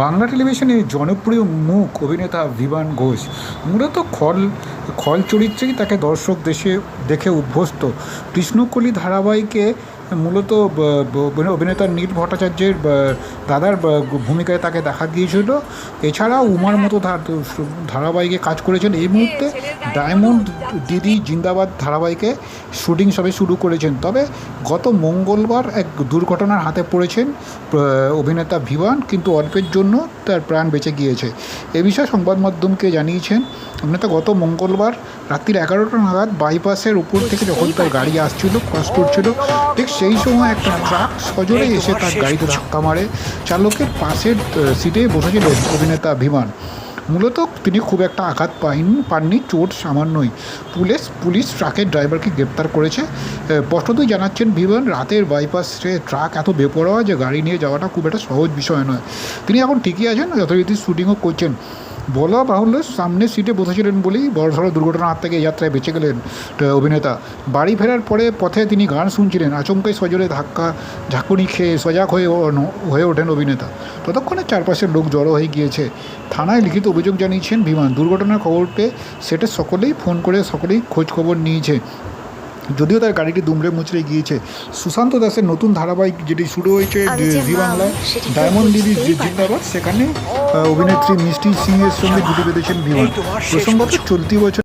বাংলা টেলিভিশনে জনপ্রিয় মুখ অভিনেতা বিমান ঘোষ মূলত খল খল চরিত্রেই তাকে দর্শক দেশে দেখে অভ্যস্ত কৃষ্ণকলি ধারাবাহিকে মূলত অভিনেতা নীল ভট্টাচার্যের দাদার ভূমিকায় তাকে দেখা গিয়েছিল। এছাড়াও উমার মতো ধারাবাহিকে কাজ করেছেন। এই মুহূর্তে ডায়মন্ড দিদি জিন্দাবাদ ধারাবাহিকে শুটিং সবে শুরু করেছেন। তবে গত মঙ্গলবার এক দুর্ঘটনার হাতে পড়েছেন অভিনেতা ভিবান কিন্তু অল্পের জন্য তার প্রাণ বেঁচে গিয়েছে। এ বিষয়ে সংবাদ মাধ্যমকে জানিয়েছেন অভিনেতা গত মঙ্গলবার রাত্রির এগারোটা নাগাদ বাইপাসের উপর থেকে যখন তার গাড়ি আসছিল, ক্রস করছিল, ঠিক সেই সময় একটা ট্রাক সজোরে এসে তার গাড়িতে ধাক্কা মারে। চালকের পাশের সিটে বসেছিল অভিনেতা ভিমান। মূলত তিনি খুব একটা আঘাত পাইনি, পাননি চোট সামান্যই। পুলিশ পুলিশ ট্রাকের ড্রাইভারকে গ্রেপ্তার করেছে। স্পষ্টতই জানাচ্ছেন বিমান, রাতের বাইপাসে ট্রাক এত বেপরোয়া যে গাড়ি নিয়ে যাওয়াটা খুব একটা সহজ বিষয় নয়। তিনি এখন ঠিকই আছেন, যথারীতি শ্যুটিংও করছেন। বলা বাহুল্য সামনের সিটে বসেছিলেন বলেই বড় সড়ো দুর্ঘটনার হাত থেকে যাত্রায় বেঁচে গেলেন অভিনেতা। বাড়ি ফেরার পরে পথে তিনি গান শুনছিলেন, আচমকাই সজোরে ধাক্কা, ঝাঁকুনি খেয়ে সজাগ হয়ে হয়ে ওঠেন অভিনেতা। ততক্ষণে চারপাশের লোক জড়ো হয়ে গিয়েছে। থানায় লিখিত অভিযোগ জানিয়েছেন, বিমান দুর্ঘটনার খবর পেয়ে সেটা সকলেই ফোন করে সকলেই খোঁজ খবর নিয়েছে। যদিও তার গাড়িটি দুমড়ে মুচড়ে গিয়েছে। সুশান্ত দাসের নতুন ধারাবাহিক যেটি শুরু হয়েছে জি বাংলায় ডায়মন্ড দিদি যে জিন্দাবাদ সেখানে আহ, অভিনেত্রী মিষ্টি সিং এর সঙ্গে জুটি বেঁধেছেন বিমান। প্রসঙ্গত চলতি বছর